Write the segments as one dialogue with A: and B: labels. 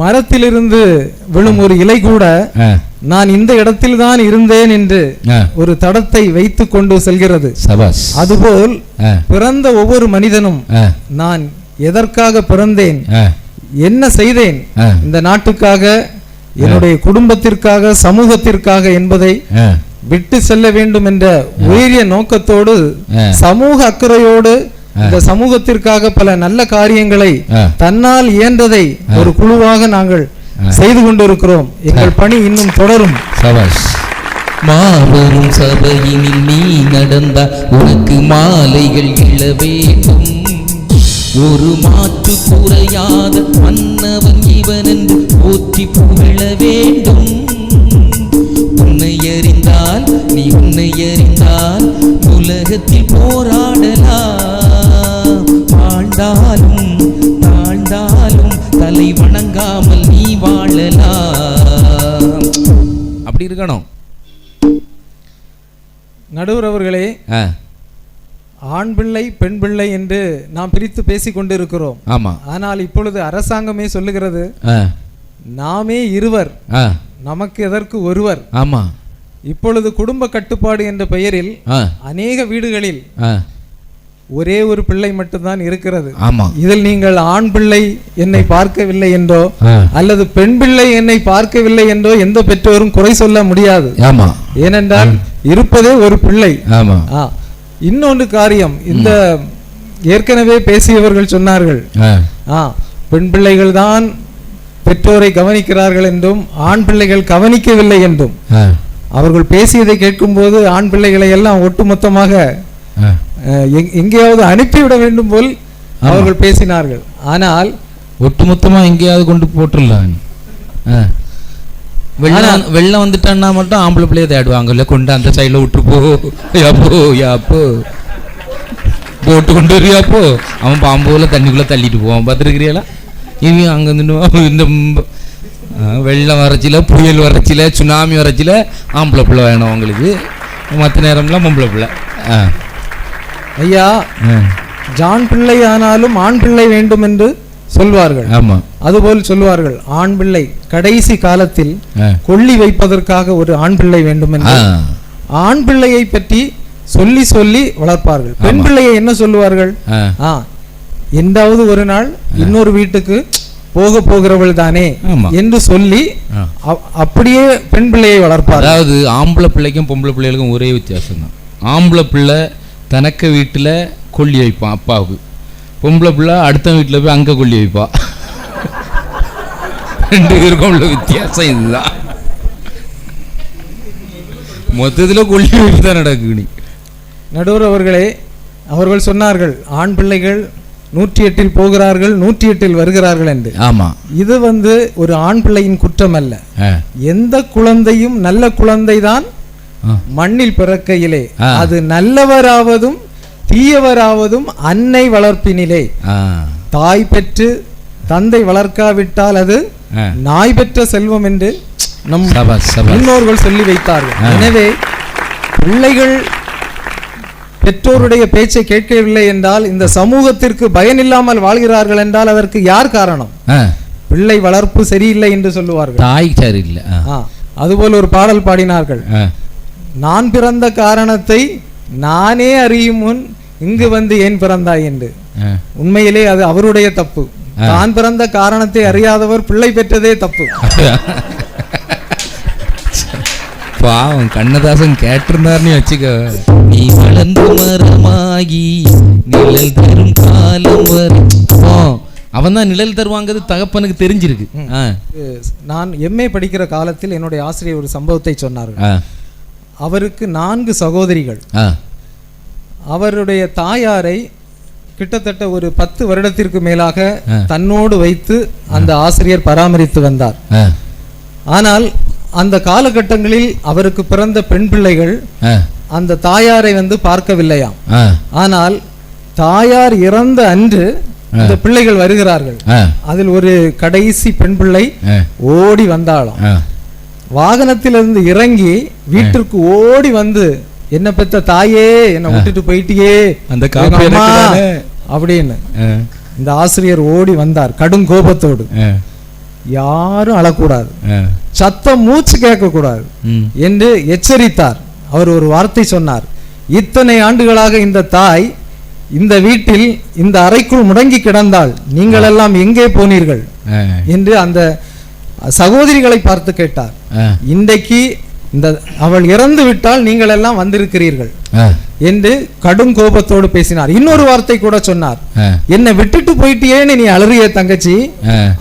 A: மரத்திலிருந்து விழும் ஒரு இலை கூட நான் இந்த இடத்தில் தான் இருந்தேன் என்று ஒரு தடத்தை வைத்து கொண்டு செல்கிறது. அதுபோல் பிறந்த ஒவ்வொரு மனிதனும் நான் எதற்காக பிறந்தேன்? என்ன செய்தேன்? இந்த நாட்டுக்காக என்னுடைய குடும்பத்திற்காக சமூகத்திற்காக என்பதை விட்டு செல்ல வேண்டும் என்ற உயரிய நோக்கத்தோடு. சமூக அக்கறையோடு இந்த சமூகத்திற்காக பல நல்ல காரியங்களை. தன்னால் இயன்றதை ஒரு குழுவாக நாங்கள் செய்து கொண்டிருக்கிறோம். எங்கள் பணி இன்னும் தொடரும்.
B: மாபெரும் சபையினில் நீ நடந்த உனக்கு மாலைகள் இழ வேண்டும். ஒரு மாற்று குறையாத மன்னவன் இவன் என்று போற்றி புகழ வேண்டும். இருக்கணும்.
A: நடுவர் அவர்களே ஆண் பிள்ளை பெண் பிள்ளை என்று நாம் பிரித்து பேசிக் கொண்டிருக்கிறோம்
C: ஆமா.
A: ஆனால் இப்பொழுது அரசாங்கமே சொல்லுகிறது நாமே இருவர் நமக்கு எதற்கு ஒருவர்?
C: ஆமா.
A: இப்பொழுது குடும்ப கட்டுப்பாடு என்ற பெயரில் அநேக வீடுகளில் ஒரே ஒரு பிள்ளை மட்டும்தான் இருக்கிறது.
C: ஆமா.
A: இதில் நீங்கள் ஆண் பிள்ளை என்னை பார்க்கவில்லை என்றோ அல்லது பெண் பிள்ளை என்னை பார்க்கவில்லை என்றோ எந்த பெற்றோரும் குறை சொல்ல முடியாது.
C: ஆமா.
A: ஏனென்றால் இருப்பதே ஒரு பிள்ளை.
C: ஆமா.
A: இன்னொன்று காரியம். இந்த ஏற்கனவே பேசியவர்கள் சொன்னார்கள்.
C: ஆ.
A: பெண் பிள்ளைகள் தான் பெற்றோரை கவனிக்கிறார்கள் என்றும் ஆண் பிள்ளைகள் கவனிக்கவில்லை என்றும். அவர்கள் பேசியதை கேட்கும்போது ஆண் பிள்ளைகளை எல்லாம் ஒட்டுமொத்தமாக எங்கேயாவது அனுப்பிவிட வேண்டும் போல் அவர்கள் பேசினார்கள். ஆனால்
C: ஒட்டுமொத்தமா எங்கேயாவது கொண்டு போட்டுடலாம். வெள்ளம் வெள்ளம் வந்துட்டான்னா மட்டும் ஆம்பளை பிள்ளைய தேடுவாங்கல்ல கொண்டு அந்த சைடில் விட்டு போ. யாப்போ யாப்போ போட்டு கொண்டு வரியாப்போ அவன் பாம்போல தண்ணிக்குள்ள தள்ளிட்டு போவான். பார்த்துருக்கிறீங்களா? இவன் அங்கே நின்று இந்த வெள்ளம் வரச்சில புயல் வரச்சில சுனாமி வரச்சில ஆம்பளை பிள்ளை வேணும் அவங்களுக்கு. மற்ற நேரம்லாம் பொம்பளை பிள்ளை. ஆ
A: ஐயா. ஜான் பிள்ளை ஆனாலும் ஆண் பிள்ளை வேண்டும் என்று சொல்வார்கள்.
C: ஆமாம்
A: அதுபோல் சொல்வார்கள் ஆண் பிள்ளை கடைசி காலத்தில் கொள்ளி வைப்பதற்காக ஒரு ஆண் பிள்ளை வேண்டும் என்று. ஆண் பிள்ளையை பற்றி சொல்லி சொல்லி வளர்ப்பார்கள். பெண் பிள்ளையை என்ன சொல்லுவார்கள்?
C: ஆ.
A: என்றாவது ஒரு நாள் இன்னொரு வீட்டுக்கு போக போகிறவள் தானே
C: ஆமா.
A: என்று சொல்லி அப்படியே பெண் பிள்ளையை வளர்ப்பார்கள்.
C: அதாவது ஆம்பளை பிள்ளைக்கும் பொம்பளை பிள்ளைகளுக்கும் ஒரே வித்தியாசம் தான் ஆம்பளை பிள்ளை தனக்க வீட்டில் கொல்லி வைப்பான் அப்பாவுக்கு. பொம்பளை பிள்ளை அடுத்த வீட்டில் போய் அங்கே கொல்லி வைப்பா. ரெண்டு பேருக்கும் உள்ள வித்தியாசம் இதுதான். மொத்தத்தில் கொல்லி வைப்பு தான் நடக்குது
A: நடுவர் அவர்களே அவர்கள் சொன்னார்கள் ஆண் பிள்ளைகள் நூற்றி எட்டில் போகிறார்கள் நூற்றி எட்டில் வருகிறார்கள் என்று.
C: ஆமாம்
A: இது வந்து ஒரு ஆண் பிள்ளையின் குற்றம் அல்ல. எந்த குழந்தையும் நல்ல குழந்தைதான்
C: ஆ.
A: மண்ணில் பிறக்கையிலே. அது நல்லவராவதும் தீயவராவதும் அன்னை வளர்ப்பினிலே. தாய் பெற்று தந்தை வளர்க்காவிட்டால் அது நாய் பெற்ற செல்வம் என்று நம் முன்னோர்கள் சொல்லி வைத்தார்கள். எனவே பிள்ளைகள் பெற்றோருடைய பேச்சை கேட்கவில்லை என்றால் இந்த சமூகத்திற்கு பயனில்லாமல் வாழ்கிறார்கள் என்றால் அதற்கு யார் காரணம்? பிள்ளை வளர்ப்பு சரியில்லை என்று சொல்லுவார்கள்.
C: தாய் சரியில்லை.
A: அதுபோல் ஒரு பாடல் பாடினார்கள். நான் பிறந்த காரணத்தை நானே அறியும் முன் இங்கு வந்து ஏன் பிறந்தாய் என்று. உண்மையிலே அது அவருடைய தப்பு. தான் பிறந்த காரணத்தை அறியாதவர் பிள்ளை பெற்றதே தப்பு.
C: பாவம் கண்ணதாசன் கேட்டிருந்தாருன்னு வச்சுக்க.
B: நீ வளர்ந்து மரமாகி நிழல் தரும் காலம் வரை.
C: அவன் தான் நிழல் தருவாங்கிறது தகப்பனுக்கு தெரிஞ்சிருக்கு.
A: நான் எம்ஏ படிக்கிற காலத்தில் என்னுடைய ஆசிரியர் ஒரு சம்பவத்தை சொன்னார்கள். அவருக்கு நான்கு சகோதரிகள். அவருடைய தாயாரை கிட்டத்தட்ட ஒரு பத்து வருடத்திற்கு மேலாக. தன்னோடு வைத்து அந்த ஆசிரியர் பராமரித்து வந்தார். ஆனால் அந்த காலகட்டங்களில் அவருக்கு பிறந்த பெண் பிள்ளைகள் அந்த தாயாரை வந்து பார்க்கவில்லையாம். ஆனால் தாயார் இறந்த அன்று இந்த பிள்ளைகள் வருகிறார்கள். அதில் ஒரு கடைசி பெண் பிள்ளை ஓடி வந்தாளாம்.
C: ஆ.
A: வாகனத்திலிருந்து இறங்கி வீட்டிற்கு ஓடி வந்து என்ன பெத்த தாயே என்னை விட்டுட்டு போயிட்டியே
C: அந்த.
A: அப்படின்னு இந்த ஆசிரியர் ஓடி வந்தார் கடும் கோபத்தோடு. யாரும் அழக்கூடாது. சத்தம் மூச்சு கேட்கக்கூடாது. என்று எச்சரித்தார். அவர் ஒரு வார்த்தை சொன்னார் இத்தனை ஆண்டுகளாக இந்த தாய் இந்த வீட்டில் இந்த அறைக்குள் முடங்கி கிடந்தாள். நீங்கள் எல்லாம் எங்கே போனீர்கள். என்று அந்த சகோதரிகளை பார்த்து கேட்டார். இன்றைக்கு இந்த அவள் இறந்து விட்டால் நீங்கள் எல்லாம் வந்திருக்கிறீர்கள். என்று கடும் கோபத்தோடு பேசினார். இன்னொரு வார்த்தை கூட சொன்னார். என்னை விட்டுட்டு போயிட்டியேன்னு நீ அலறிய தங்கச்சி.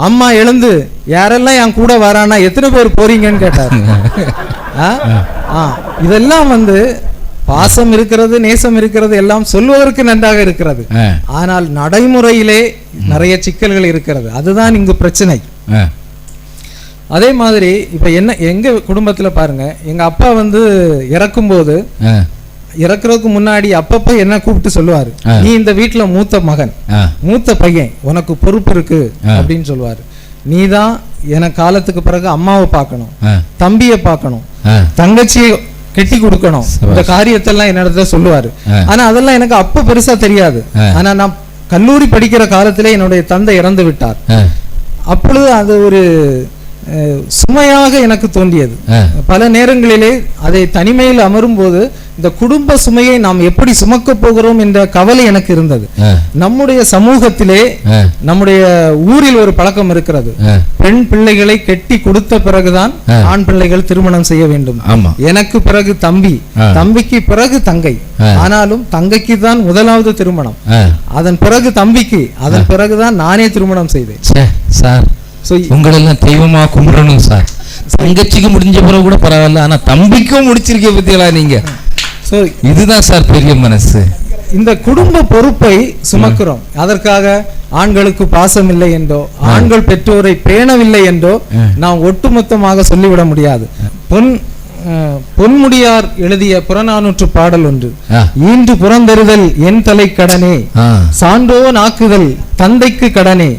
A: அம்மா எழுந்து யாரெல்லாம் என் கூட வரானா எத்தனை பேர் போறீங்கன்னு கேட்டார். இதெல்லாம் வந்து பாசம் இருக்கிறது நேசம் இருக்கிறது எல்லாம் சொல்வதற்கு நன்றாக இருக்கிறது. ஆனால் நடைமுறையிலே நிறைய சிக்கல்கள் இருக்கிறது. அதுதான் இங்கு பிரச்சனை. அதே மாதிரி இப்ப என்ன எங்க குடும்பத்துல பாருங்க எங்க அப்பா வந்து இறக்கும்போது. இறக்குறதுக்கு முன்னாடி அப்பப்ப என்ன கூப்பிட்டு சொல்லுவாரு. நீ இந்த வீட்டுல மூத்த மகன். மூத்த பையன் உனக்கு பொறுப்பு இருக்கு. அப்படின்னு சொல்லுவாரு நீ தான் எனக்கு காலத்துக்கு பிறகு அம்மாவை பார்க்கணும். தம்பியை பார்க்கணும். தங்கச்சியை கெட்டி கொடுக்கணும் இந்த காரியத்தெல்லாம் என்னிடத்துல சொல்லுவாரு. ஆனா அதெல்லாம் எனக்கு அப்ப பெருசா தெரியாது. ஆனா நான் கல்லூரி படிக்கிற காலத்திலே என்னுடைய தந்தை இறந்து விட்டார். அப்பொழுது அது ஒரு சுமையாக எனக்கு தோன்றியது. பல நேரங்களிலே அதை தனிமையில் அமரும்போது இந்த குடும்ப சுமையை நாம் எப்படி சுமக்கப் போகிறோம் என்ற கவலை எனக்கு இருந்தது. நம்முடைய சமூகத்திலே. நம்முடைய ஊரில் ஒரு பழக்கம் இருக்கிறது. பெண் பிள்ளைகளை கெட்டி கொடுத்த பிறகுதான். ஆண் பிள்ளைகள் திருமணம் செய்ய வேண்டும் எனக்கு பிறகு தம்பி. தம்பிக்கு பிறகு தங்கை. ஆனாலும் தங்கைக்கு தான் முதலாவது திருமணம். அதன் பிறகு தம்பிக்கு அதன் பிறகுதான் நானே திருமணம் செய்தேன்
C: சார்
A: So,
C: உங்களெல்லாம் தெய்வமா கும்பிடணும் சார். தங்கச்சிக்கு முடிஞ்ச பிறகு கூட பரவாயில்ல ஆனா தம்பிக்கும் முடிச்சிருக்க பத்தியலா நீங்க.
A: So
C: இதுதான் சார் பெரிய மனசு.
A: இந்த குடும்ப பொறுப்பை சுமக்கிறோம். அதற்காக ஆண்களுக்கு பாசம் இல்லை என்றோ ஆண்கள் பெற்றோரை பேணவில்லை என்றோ. நாம் ஒட்டுமொத்தமாக சொல்லிவிட முடியாது. பொன் பொன்முடியார் எழுதிய புறநானூற்று பாடல் ஒன்று. ஈன்று புறந்தருதல் என் தலை கடனே
C: ஆ.
A: சான்றோ நாக்குதல் தந்தைக்கு கடனே.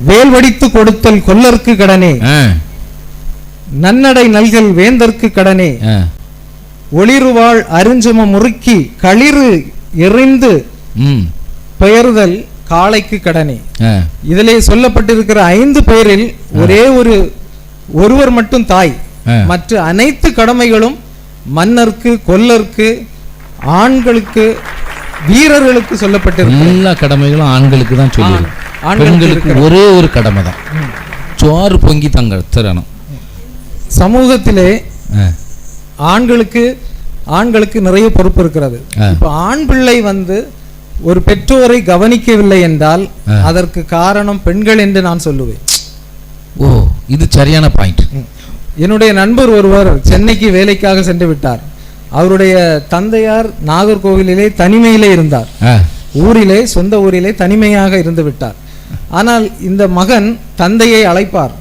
A: வேல் வடித்து கொடுத்தல் கொல்லர்க்கு கடனே. நன்னடை நல்கல் வேந்தர்க்கு கடனே. ஒளிருவாள் அருஞ்சம முறுக்கி களிறு எறிந்து. பெயர்தல் காளைக்கு கடனே. இதிலே சொல்லப்பட்டிருக்கிற ஐந்து பெயரில் ஒரே ஒரு ஒருவர் மட்டும் தாய். மற்ற அனைத்து கடமைகளும் மன்னருக்கு கொல்லருக்கு ஆண்களுக்கு வீரர்களுக்கு சொல்லப்பட்டிருக்கு
C: எல்லா கடமைகளும் ஆண்களுக்கு தான்
A: ஆண்களுக்கு
C: பெண்களுக்கு ஒரே ஒரு கடமை தான். சோறு பொங்கி தங்க தரணும்.
A: சமூகத்திலே. ஆண்களுக்கு ஆண்களுக்கு நிறைய பொறுப்பு இருக்கிறது. இப்ப ஆண் பிள்ளை வந்து ஒரு பெற்றோரை கவனிக்கவில்லை என்றால். அதற்கு காரணம் பெண்கள் என்று நான் சொல்லுவேன்.
C: ஓ இது சரியான பாயிண்ட்
A: என்னுடைய நண்பர் ஒருவர் சென்னைக்கு வேலைக்காக சென்று விட்டார். அவருடைய தந்தையார் நாகர்கோவிலிலே தனிமையிலே இருந்தார். ஊரிலே சொந்த ஊரிலே தனிமையாக இருந்து விட்டார். ஆனால் இந்த மகன் தந்தையை அழைப்பார்.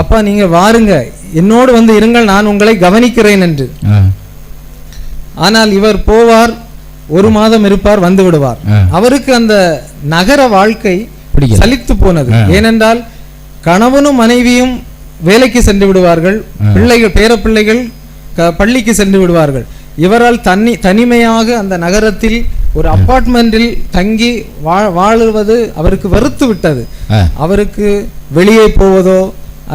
A: அப்பா நீங்க வாருங்க. என்னோடு வந்து இருங்கள் நான் உங்களை கவனிக்கிறேன் என்று. ஆனால் இவர் போவார் ஒரு மாதம் இருப்பார் வந்து விடுவார். அவருக்கு அந்த நகர வாழ்க்கை. சலித்து போனது. ஏனென்றால் கணவனும் மனைவியும் வேலைக்கு சென்று விடுவார்கள் பிள்ளைகள் பேர பிள்ளைகள் பள்ளிக்கு சென்று விடுவார்கள். இவரால் தனி தனிமையாக அந்த நகரத்தில் ஒரு அப்பார்ட்மெண்டில் தங்கி வாழுவது அவருக்கு வெறுத்து விட்டது. அவருக்கு வெளியே போவதோ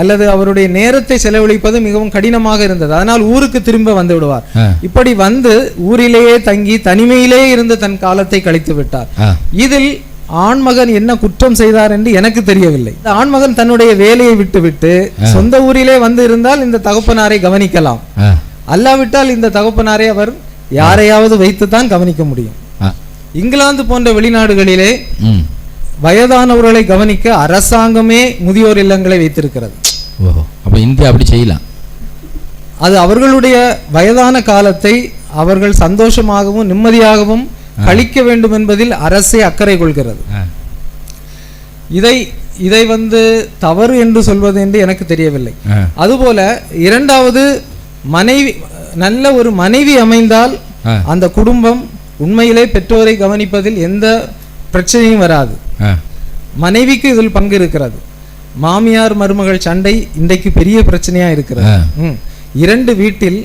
A: அல்லது அவருடைய நேரத்தை செலவழிப்பது மிகவும் கடினமாக இருந்தது. அதனால் ஊருக்கு திரும்ப வந்து விடுவார். இப்படி வந்து ஊரிலேயே தங்கி தனிமையிலே இருந்து தன் காலத்தை கழித்து விட்டார். இதில் ஆண்மகன் என்ன குற்றம் செய்தார் என்று எனக்கு தெரியவில்லை. இந்த ஆண்மகன் தன்னுடைய வேலையை விட்டுவிட்டு சொந்த ஊரிலே வந்து இருந்தால் இந்த தகப்பனாரை கவனிக்கலாம். அல்லாவிட்டால் இந்த தகப்பனாரை அவர் யாரையாவது வைத்துத்தான் கவனிக்க முடியும். இங்கிலாந்து போன்ற வெளிநாடுகளிலே வயதானவர்களை கவனிக்க அரசாங்கமே முதியோர் இல்லங்களை வைத்திருக்கிறது.
C: அப்ப இந்தியா அப்படி செய்யலாம்.
A: அது அவர்களுடைய வயதான காலத்தை அவர்கள் சந்தோஷமாகவும் நிம்மதியாகவும் கழிக்க வேண்டும் என்பதில் அரசே அக்கறை கொள்கிறது. இதை இதை வந்து தவறு என்று சொல்வது என்று எனக்கு தெரியவில்லை. அதுபோல இரண்டாவது மனைவி நல்ல ஒரு மனைவி அமைந்தால் அந்த குடும்பம் உண்மையிலே பெற்றோரை கவனிப்பதில் எந்த பிரச்சனையும் வராது. மனைவிக்கு இதில் பங்கு இருக்கிறது. மாமியார் மருமகள் சண்டை இன்றைக்கு பெரிய பிரச்சனையா இருக்கிறது. இரண்டு வீட்டில்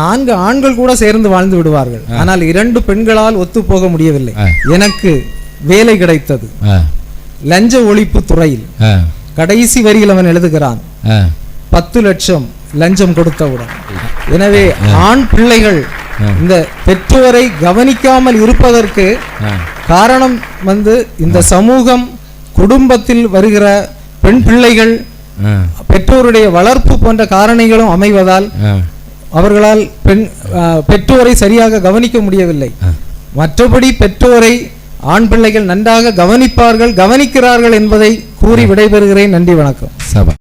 A: நான்கு ஆண்கள் கூட சேர்ந்து வாழ்ந்து விடுவார்கள். ஆனால் இரண்டு பெண்களால் ஒத்து போக முடியவில்லை எனக்கு வேலை கிடைத்தது. லஞ்ச ஒழிப்பு துறையில் கடைசி வரியில் அவன் எழுதுகிறான். பத்து லட்சம் லஞ்சம் கொடுத்தவுடன். எனவே ஆண் பிள்ளைகள் இந்த பெற்றோரை கவனிக்காமல் இருப்பதற்கு காரணம் வந்து இந்த சமூகம் குடும்பத்தில் வருகிற பெண் பிள்ளைகள் பெற்றோருடைய வளர்ப்பு போன்ற காரணிகளும் அமைவதால் அவர்களால் பெண் பெற்றோரை சரியாக கவனிக்க முடியவில்லை. மற்றபடி பெற்றோரை ஆண் பிள்ளைகள் நன்றாக கவனிப்பார்கள் கவனிக்கிறார்கள் என்பதை கூறி விடைபெறுகிறேன். நன்றி வணக்கம்.
C: சபா.